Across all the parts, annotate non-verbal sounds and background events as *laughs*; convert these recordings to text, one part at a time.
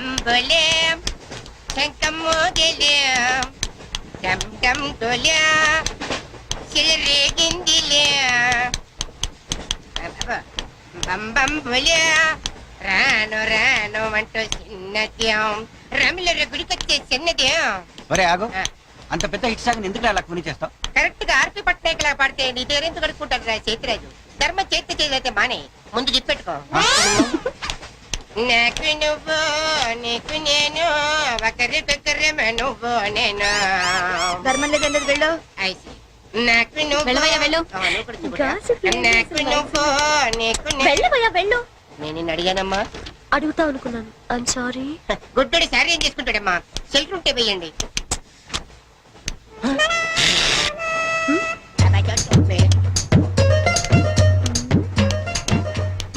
బంబులే శంఖమోగిలే డమ్ డమ్ డోలే సిరిగిందిలే బం బంబులే రాను రాను అంటూ చిన్నద్యం రమిల గుడికొచ్చే చిన్నద్యం ఒరే ఆగు. అంత పెద్ద హిట్ సాగ్ ఎందుకు అలా కొని చేస్తావు? కరెక్ట్గా ఆర్పి పట్నాయక్ లా పాడితే నీ దగ్గర ఎందుకు కడుక్కుంటాడు రా చేతిరాజు? ధర్మ చేతి చేదైతే మానే ముందు చెప్పెట్టుకో నాకు నువ్వు నీకు నేను ఒకరికొకరు నువ్వు నేను. ధర్మం లేదండి వెళ్ళు. నాకు నువ్వు వెళ్ళవయ్యా, వెళ్ళు. Gossip నాకు? నువ్వు నీకు నేను. వెళ్ళు. నేను నిన్ను అడిగానమ్మా. అడుగుతా అనుకున్నాను. ఐమ్ సారీ గుడ్డోడి సారీ ఏం చేసుకుంటాడమ్మా సెల్ఫ్ ఉంటే వేయండి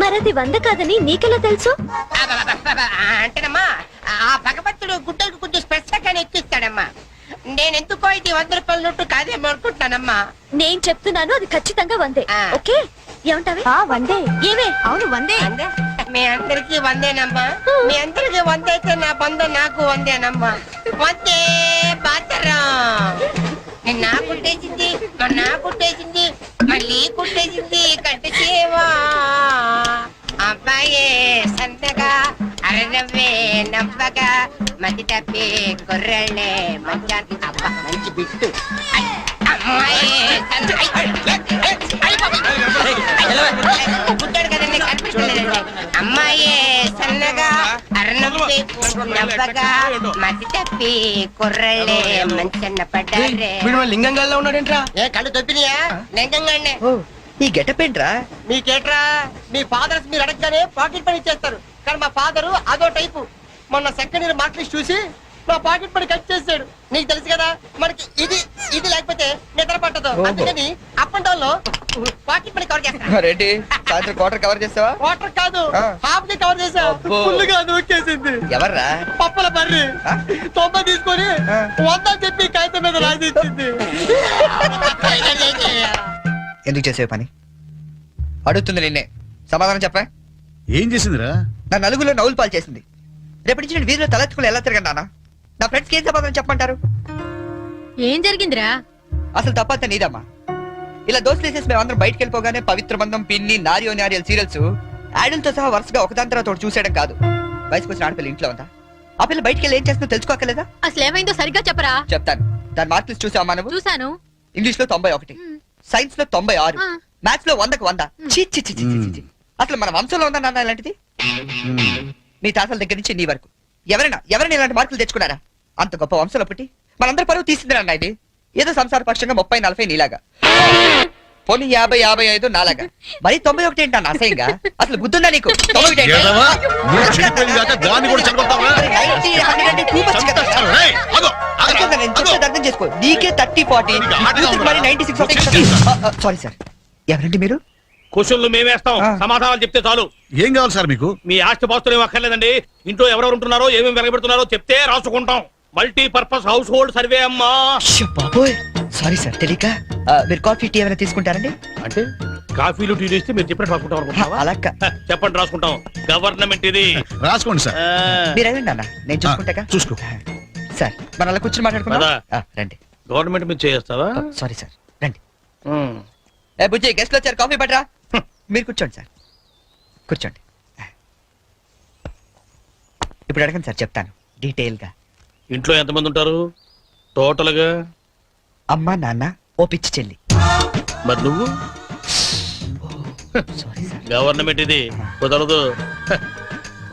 మరది వంద కాదని నీకెలా తెలుసు? అంటేనమ్మా ఆ భగవంతుడు గుడ్డలకు కొంచెం స్పెషల్గానే ఎక్కిస్తాడమ్మా నేను ఎందుకో ఇది వంద రూపాయల నోటు కాదేమో అనుకుంటానమ్మా నేను చెప్తున్నాను అది ఖచ్చితంగా వందే. ఓకే? ఏమంటావి? వందే. ఏమే? అవును వందే. అందే మీ అందరికి వందేనమ్మా. మీ అందరికి వందైతే నా బంధ నాకు వందేనమ్మా. వందే బాతరం. నా కుట్టేసింది మరి నా కుట్టేసింది మళ్ళీ కుట్టేసింది కట్టు అరనవ్వే నవ్వగా మతి తప్పి కుర్రళ్ళే మంచానికి అబ్బా. మంచి బిట్టు. అమ్మాయి. పుట్టాడు కదండి సన్నగా అరనవ్వి నవ్వగా మతి తప్పి కుర్రళ్ళే మంచన్న పడ్డారే. లింగంగాల్లో ఉన్నాడేంట్రా? ఏ కళ్ళు తొప్పినాయా? లెంగంగానే ఈ గెటప్ ఏంట్రా? మీకేట్రా? మీ ఫాదర్స్ మీరు అడగగానే పాకెట్ పని ఇచ్చేస్తారు కానీ మా ఫాదరు అదో టైపు. మొన్న సెకండ్ ఇయర్ మార్క్ లిస్ట్ చూసి నా పాకెట్ పని కట్ చేసాడు నీకు తెలుసు కదా మనకి ఇది ఇది లేకపోతే నిద్ర పట్టదు. అందుకని అప్ అండ్ డౌన్లో పాకెట్ పని కవర్ చేస్తాను రెడ్డి సాయంత్రం క్వార్టర్ కవర్ చేస్తావా? వాటర్ కాదు. హాఫ్ ది కవర్ చేసా. అబ్బో. ఫుల్గా నూకేసింది ఎవర్రా? పప్పుల బర్రి? తొంభై తీసుకొని. వంద చెప్పి కాగితం మీద రాసి ఇచ్చింది ఎందుకు చేసే పని? అడుగుతుంది నిన్నే. సమాధానం చెప్పా. ఏం చేసిందిరా? నా నలుగులో నవ్వులు పాలు చేసింది. రేపటి నుంచి నేను వీధిలో తలెత్తుకుని ఎలా తిరగను నాన్న? నా ఫ్రెండ్స్కి ఏం సమాధానం చెప్పమంటారు? ఏం జరిగిందిరా? అసలు తప్పంతా నీదమ్మా. ఇలా దోస్తులు వేసేసి మేమందరం బయటకు వెళ్ళిపోగానే పవిత్ర బంధం పిన్ని నారియో నారియల్ సీరియల్స్ యాడల్తో సహా వరుసగా ఒకదాని తర్వాత ఒకటి చూసేయడం కాదు. వయసుకు వచ్చిన ఆడపిల్ల ఇంట్లో ఉందా? ఆ పిల్ల బయటికి వెళ్ళి ఏం చేస్తుందో తెలుసుకోకలేదా అసలు ఏమైందో సరిగ్గా చెప్పరా? చెప్తాను. దాని మార్క్ లిస్ట్ చూసావా నువ్వు చూశాను. ఇంగ్లీష్లో తొంభై ఒకటి. సైన్స్లో తొంభై ఆరు. మ్యాథ్స్లో వందకు వంద. చి చి చి చి చి చి, చి. అసలు మన వంశంలో ఉందా నాన్న ఇలాంటిది? మీ తాతల దగ్గర నుంచి నీ వరకు. ఎవరైనా ఎవరైనా ఇలాంటి మార్కులు తెచ్చుకున్నారా? అంత గొప్ప వంశంలో పుట్టి మనందరి పరువు తీసింది నాన్న ఇది ఏదో సంసార పక్షంగా ముప్పై నలభై నీలాగా. పోనీ యాభై యాభై ఐదు నాలాగా. మరి తొంభై ఒకటి ఏంటన్నా అసహ్యంగా? అసలు బుద్ధుందా నీకు? తొంభై ఒకటి ఏంటి? ఏదవా? నువ్వు చెడిపోయింది కాక దాన్ని కూడా చెడగొడతావా? మరి 90, 100 అంటే too much కదా. చంపేస్తాను, రేయ్, ఆగు, ఆగురా, అంతే నేను ఆగు. చెప్పేది అర్థం చేసుకో. నీకే థర్టీ ఫార్టీ. నీకు ఉందా? Ninety six sorry sir. ఎవరండి మీరు? క్వశ్చన్లు మేమేస్తాం. సమాధానాలు చెప్తే చాలు. ఏం కావాలి సార్ మీకు? మీ ఆస్తి పాస్తులు ఏం అక్కర్లేదండి. ఇంట్లో ఎవరెవరు ఉంటున్నారో ఏమేమి వెలగబెడుతున్నారో చెప్తే రాసుకుంటాం. Multi purpose house hold survey అమ్మా. బాబోయ్. సారీ సార్ తెలియక మీరు కాఫీ టీ ఏమైనా తీసుకుంటారండి? అంటే కాఫీలు టీలు ఇస్తే మీరు చెప్పినట్టు రాసుకుంటాం అనుకుంటున్నావా? అలా చెప్పండి రాసుకుంటాం. గవర్నమెంట్ ఇది. రాసుకోండి సార్. మీరు అడగండి అన్న నేను చూసుకుంటాగా ఆ, చూసుకో. సార్ మన అలా కూర్చొని. ఆ, రండి. గవర్నమెంట్ మీద చేస్తావా? సారీ సార్ రండి. ఏ బుజ్జి గెస్ట్లు వచ్చారు కాఫీ పట్టరా. మీరు కూర్చోండి సార్. కూర్చోండి. ఇప్పుడు అడగండి సార్ చెప్తాను. డీటెయిల్గా ఇంట్లో ఎంతమంది ఉంటారు? టోటల్గా అమ్మ నాన్న ఓ పిచ్చి చెల్లి. మరి నువ్వు? సారీ సార్ గవర్నమెంట్ ఇది. కుదరదు.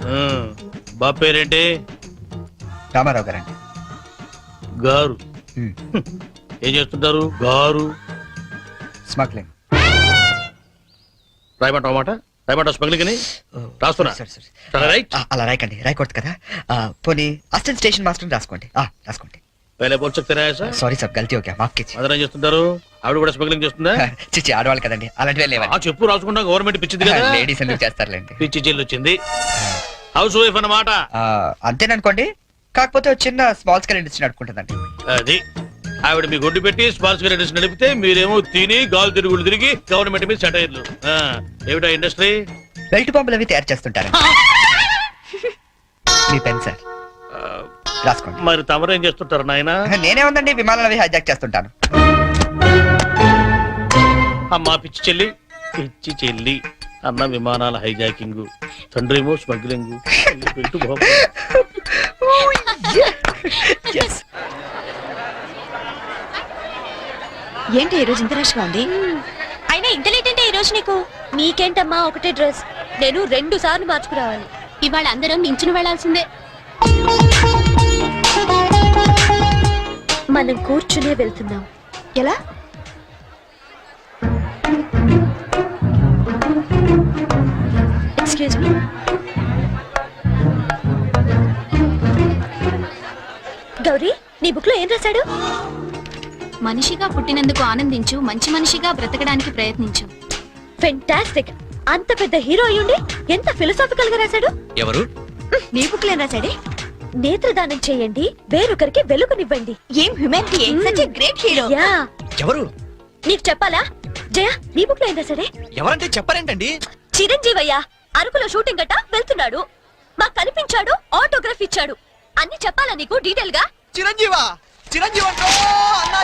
ఆ, బాబు పేరేంటి? రామారావు గారండి. గారు. ఏం చేస్తుంటారు గారు. స్మగ్లింగ్. రాయమంటావు కదా. పోనీ స్టేషన్ మాస్టర్ రాసుకోండి. ఆ, రాసుకోండి. సారీ? గల్తీ ఓకే ఆవిడ కూడా ఆడవాళ్ళు కదండి. చెప్పు గవర్నమెంట్ *laughs* లేడీస్ అన్నమాట. అంతేననుకోండి. కాకపోతే చిన్న స్మాల్ స్కేల్ ఇండస్ట్రీ నడుకుంటుందండి అది. ఆవిడ మీ గొడ్డు పెట్టి స్పాన్స్ క్రెడిట్స్ నడిపితే మీరేమో తిని గాలు తిరుగులు తిరిగి గవర్నమెంట్ మీద సెటైర్లు. ఏమిటా ఇండస్ట్రీ బెల్ట్ బాంబులు అవి తయారు చేస్తుంటారు. మీ పెన్ సార్. రాసుకోండి. మరి తమరేం చేస్తుంటారు నాయన? నేనే ఉందండి విమానాలు అవి హైజాక్ చేస్తుంటాను. అమ్మా పిచ్చి చెల్లి పిచ్చి చెల్లి. అన్న విమానాల హైజాకింగ్ తండ్రేమో స్మగ్లింగ్ పెట్టు బాబు. Yes. ఏంటి ఈ రోజు ఇంత రష్గా ఉంది? అయినా ఇంత లేట్ అంటే ఈ రోజు నీకు? నీకేంటమ్మా ఒకటే డ్రెస్ నేను రెండు సార్లు మార్చుకురావాలి. ఇవాళ అందరం నించుని వెళ్ళాల్సిందే మనం కూర్చునే వెళ్తున్నాం. ఎలా? ఎక్స్క్యూజ్ మీ గౌరీ నీ బుక్లో ఏం రాశాడు? మనిషిగా పుట్టినందుకు ఆనందించు మంచి మనిషిగా బ్రతకడానికి ప్రయత్నించు. ఫెంటాస్టిక్ అంత పెద్ద హీరో అయ్యుండి ఎంత ఫిలసాఫికల్గా రాశాడు? ఎవరు? నీ బుక్లో ఏం రాశాడే? నేత్రదానం చేయండి వేరొకరికి వెలుగునివ్వండి. ఏం హ్యుమానిటీ సచ్ గ్రేట్ హీరో యా ఎవరు? నీకు చెప్పాలా? జయ నీ బుక్లో ఏం రాశాడే? ఎవరంటే చెప్పారేంటండి? చిరంజీవయ్య అరకులో షూటింగ్ గట్ట వెళ్తున్నాడు. మాకు కనిపించాడు ఆటోగ్రాఫ్ ఇచ్చాడు. అన్ని చెప్పాలా నీకు డీటెయిల్గా? చిరంజీవా! చిరంజీవి అంటో అన్నా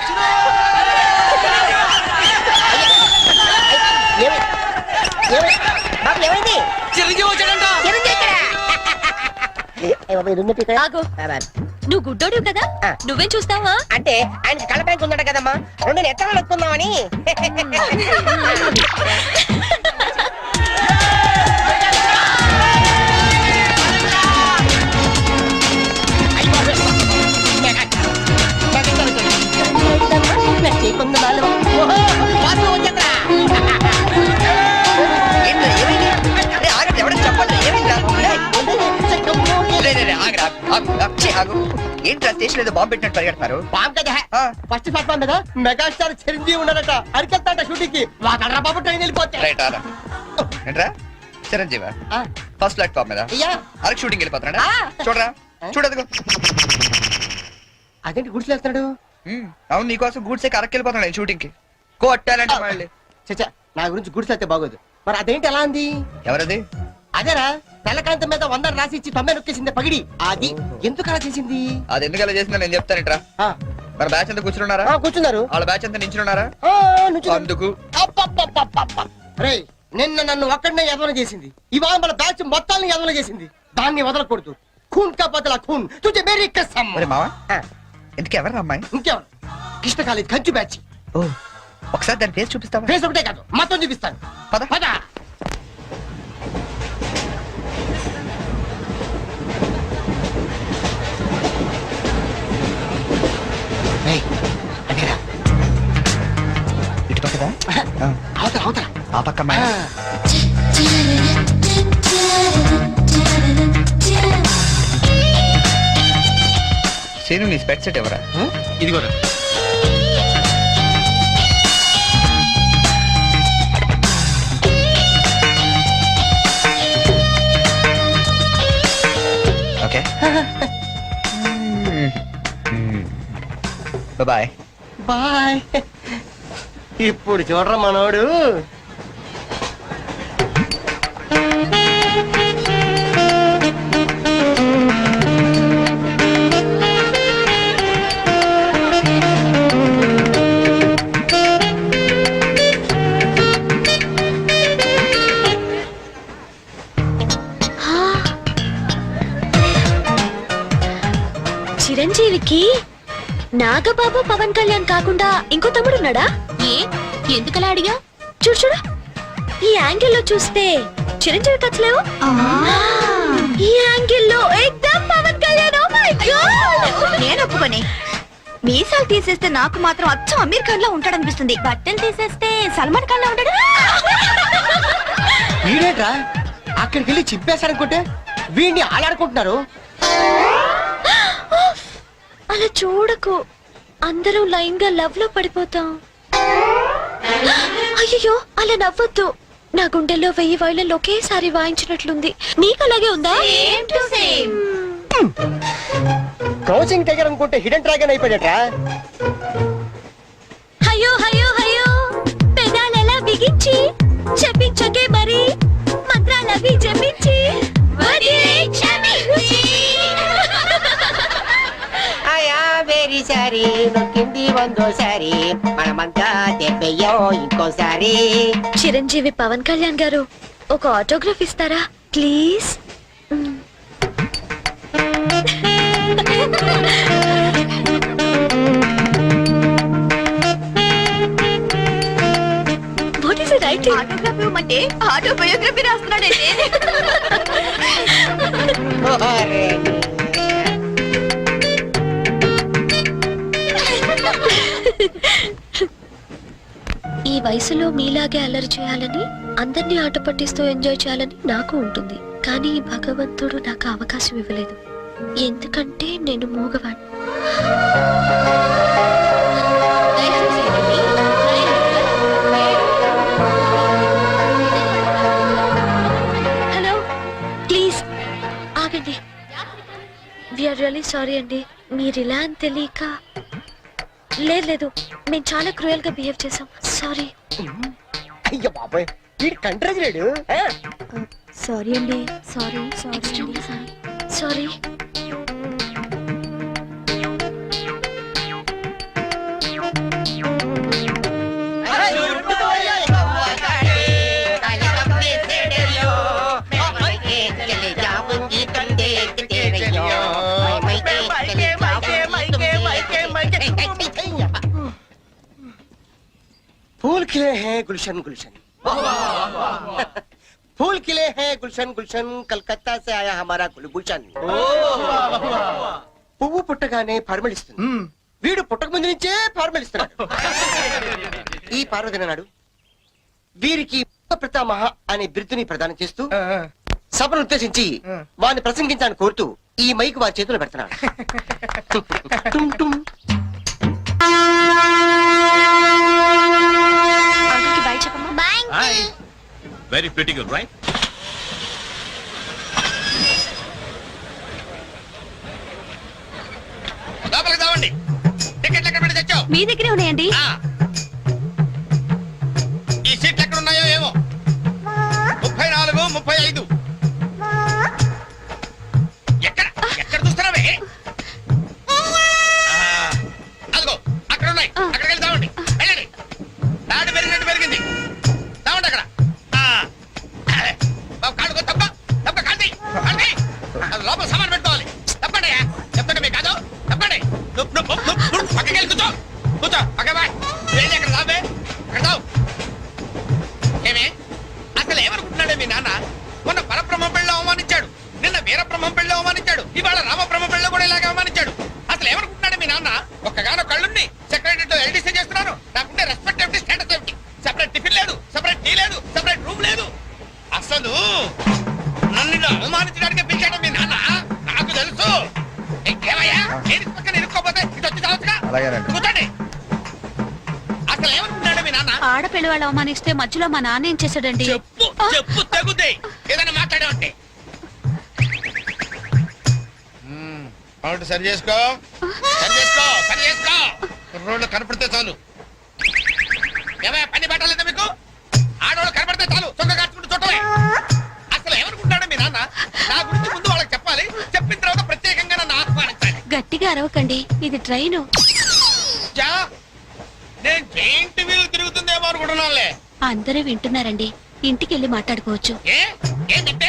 చిరంజీవి వచ్చాడంట. ఆగు. నువ్వు గుడ్డోడు కదా. నువ్వేం చూస్తావా అంటే ఆయనకి కళ్ళ బ్యాంక్ ఉందట కదమ్మా రెండు నెత్తలు వస్తుందామని *laughs* *laughs* ఏంట్రా, ఏమైంది? అరే, ఆగండి, ఎవరైనా చెప్పండి, ఏమైందిరా? ఏయ్, రే, రే, రే, ఆగురా, ఆగు, ఆగు, ఛీ, ఆగు. ఏంట్రా స్టేషన్ ఏదో బాంబు పెట్టినట్టు పరిగెడతారు బాబు కదా? ఆ, ఫస్ట్ ప్లాట్ఫామ్ మెగాస్టార్ చిరంజీవి ఉన్నాడట. అరికెత్తాట షూటింగ్కి వాకడ్రా బాబు ట్రైన్ వెళ్ళిపోతే. రైట్ ఆరా ఏంట్రా? చిరంజీవా? ఫస్ట్ ప్లాట్ఫామ్ మీద అరకు షూటింగ్ వెళ్ళిపోతున్నాడా. చూడరా చూడదుగో. అదేంటి గుడిసెలేస్తున్నాడు? అవును నీకోసం గూడ్స్ ఎక్కి అరకు వెళ్ళిపోతున్నాడు షూటింగ్కి. కొట్టాలంటే మళ్ళీ. చచ్చా నా గురించి గుడిసెళ్తే బాగోదు. మరి అదేంటి ఎలా అంది? ఎవరది? అదేరా తెల్లకాంతం మీద వంద రాసి ఇచ్చి తొమ్మిది నొక్కేసింది పగిడి. అది ఎందుకు అలా చేసింది? అది ఎందుకు అలా చేసిందో నేను చెప్తానేట్రా ఆ, మన బ్యాచ్ అంతా కూర్చున్నారా ఆ, కూర్చున్నారు. వాళ్ళ బ్యాచ్ అంతా నించున్నారా ఆ, నుంచున్నారు. అందుకు. అబ్బబ్బబ్బబ్బబ్బ. రేయ్ నిన్న నన్ను ఒక్కడనే ఎదవన చేసింది. ఇవాళ మన బ్యాచ్ మొత్తాన్ని ఎదవన చేసింది. దాన్ని వదలకూడదు. ఖూన్ కా బదల ఖూన్. తుజే మేరీ కసమ్. మరి మావా. ఆ, ఎందుకు ఎవరు అమ్మాయి? ఇంకెవరు? కృష్ణ కాలేజ్ కంచు బ్యాచ్. ఓ ఒకసారి దాని ఫేస్ చూపిస్తావా? ఫేస్ ఒకటే కాదు మొత్తం చూపిస్తాను. పద. పద. అదేరా. ఇటు పక్కదా? ఆ, అవతల అవతల. ఆ పక్క అమ్మాయి. ఆ. సేను నీ స్పెట్ సెట్ ఎవరా? ఇదిగోరా. ఓకే. *laughs* బాయ్ బాయ్ *laughs* ఇప్పుడు చూడరా మనోడు. నాగబాబు పవన్ కళ్యాణ్ కాకుండా ఇంకో తమ్ముడున్నాడా? ఏ? ఎందుకలా అడిగా? చూడు చూడు. ఈ యాంగిల్లో చూస్తే చిరంజీవి కచ్చలేవు ఈ యాంగిల్లో ఎక్దమ్ పవన్ కళ్యాణ్. Oh! నేను ఒప్పుకొని. మీసాలు తీసేస్తే నాకు మాత్రం అచ్చం అమీర్ ఖాన్లో ఉంటాడనిపిస్తుంది. బట్టలు తీసేస్తే సల్మాన్ ఖాన్లో ఉంటాడు? వీడేట్రా? అక్కడికి వెళ్ళి చింపేశారనుకుంటే వీడిని ఆలాడుకుంటున్నారు అలా చూడకు. అందరూ లైన్గా లవ్లో పడిపోతాం. అయ్యో అలా నవ్వొద్దు. నా గుండెల్లో వెయ్యి వైళ్ళలో ఒకేసారి వాయించినట్లుంది. నీకు అలాగే ఉందా కౌచింగ్ దగ్గర అనుకుంటే హిడెన్ డ్రాగన్ అయిపోయాడట్రా అయ్యో అయ్యో అయ్యో పెదాలెలా బిగించి చెప్పించకే మరి. మంత్రాలవి జపించి సారీ నొక్కింది వందోసారి మనమంతా దెబ్బయ్యో ఇంకోసారి చిరంజీవి పవన్ కళ్యాణ్ గారు ఒక ఆటోగ్రాఫ్ ఇస్తారా? ప్లీజ్. వాట్ ఆటోగ్రఫీ ఇవ్వమంటే ఆటోబయోగ్రఫీ రాస్తున్నాడంటే ఈ వయసులో మీలాగే అల్లరి చేయాలని అందరినీ ఆట పట్టిస్తూ ఎంజాయ్ చేయాలని నాకు ఉంటుంది. కానీ భగవంతుడు నాకు అవకాశం ఇవ్వలేదు. ఎందుకంటే నేను మూగవాణ్ణి. హలో ప్లీజ్ ఆగండి. విఆర్ రియలీ సారీ అండి. మీరు ఇలా అని తెలియక లేదు లేదు. మేము చాలా క్రూయల్గా బిహేవ్ చేసాం సారీ. అయ్య బాబాయ్. వీడు కంట్రేజ్ లేడు? సారీ అండి. Sorry sorry. సారీ. खिले हैं गुलशन गुलशन फूल खिले हैं गुलशन गुलशन कलकत्ता से आया हमारा गुलभूषण పువ్వు పుట్టగానే పరిమళిస్తుంది వీడు పుట్టక ముందు నుంచే పరిమళిస్తున్నాడు *laughs* ఈ పార్వదిన నాడు వీరికి ప్రతామహ అనే బిరుదుని ప్రదానం చేస్తూ సభను ఉద్దేశించి వారిని ప్రసంగించాలని కోరుతూ ఈ మైక్ వారి చేతిలో పెడుతున్నాడు *laughs* Hi very pretty good right లోపలికి రావండి. టికెట్లు ఎక్కడ పెట్టి తెచ్చావు? మీ దగ్గరే ఉన్నాయండి. చావచ్చుగా కూర్చోండి. అసలు మీ నాన్న? ఆడపిల్ల వాళ్ళు అవమానిస్తే మధ్యలో మా నాన్న ఏం చేశాడండి? చెప్పు చెప్పు తెగుద్ది ఏదైనా మాట్లాడే ఉంటే అవును సరి చేసుకో. సరి చేసుకో సరి చేసుకో. రోడ్లు కనపడితే చాలు. ఏమయ్య పని పెట్టలేదా మీకు? ఆడవాళ్ళు కనపడితే చాలు. చొక్క కట్టుకుంటూ చుట్టమే అసలు ఏమనుకుంటాడు మీ నాన్న? నా గురించి ముందు వాళ్ళకి చెప్పాలి. చెప్పిన తర్వాత ప్రత్యేకంగా నన్ను ఆహ్వానించాలి. గట్టిగా అరవకండి. ట్రైన్. జా నేను జైంట్ వీలు తిరుగుతుందేమో అనుకుంటున్నానులే. అందరూ వింటున్నారండి. ఇంటికి వెళ్ళి మాట్లాడుకోవచ్చు. ఏ? ఏంటంటే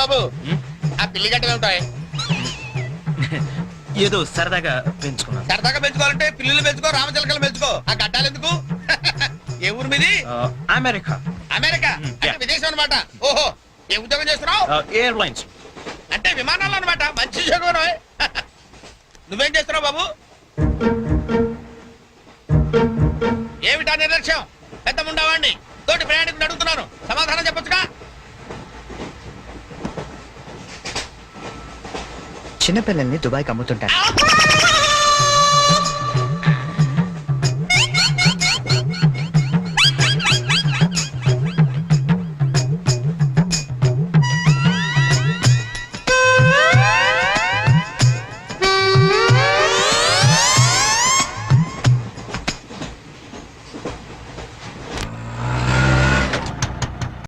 బాబు. ఆ పిల్లి గట్టలు ఉంటాయి *laughs* ఏదో సరదాగా పెంచుకున్నాను. సరదాగా పెంచుకోవాలంటే పిల్లులు పెంచుకో రామచిలకలు పెంచుకో. ఆ గడ్డాలు ఎందుకు? *laughs* ఏ ఊరు మీది? అమెరికా. అమెరికా. Hmm, అంటే. విదేశం అనమాట ఓహో ఏ ఉద్యోగం చేస్తున్నావు? ఎయిర్లైన్స్ అంటే విమానాలు అనమాట మంచి ఉద్యోగం. *laughs* నువ్వేం. చేస్తున్నావు బాబు? ఏమిటా నిర్లక్ష్యం? పెద్ద ఉండవాడిని తోటి ప్రయాణికుని అడుగుతున్నాను. సమాధానం చిన్నపిల్లల్ని దుబాయ్కి అమ్ముతుంటారు.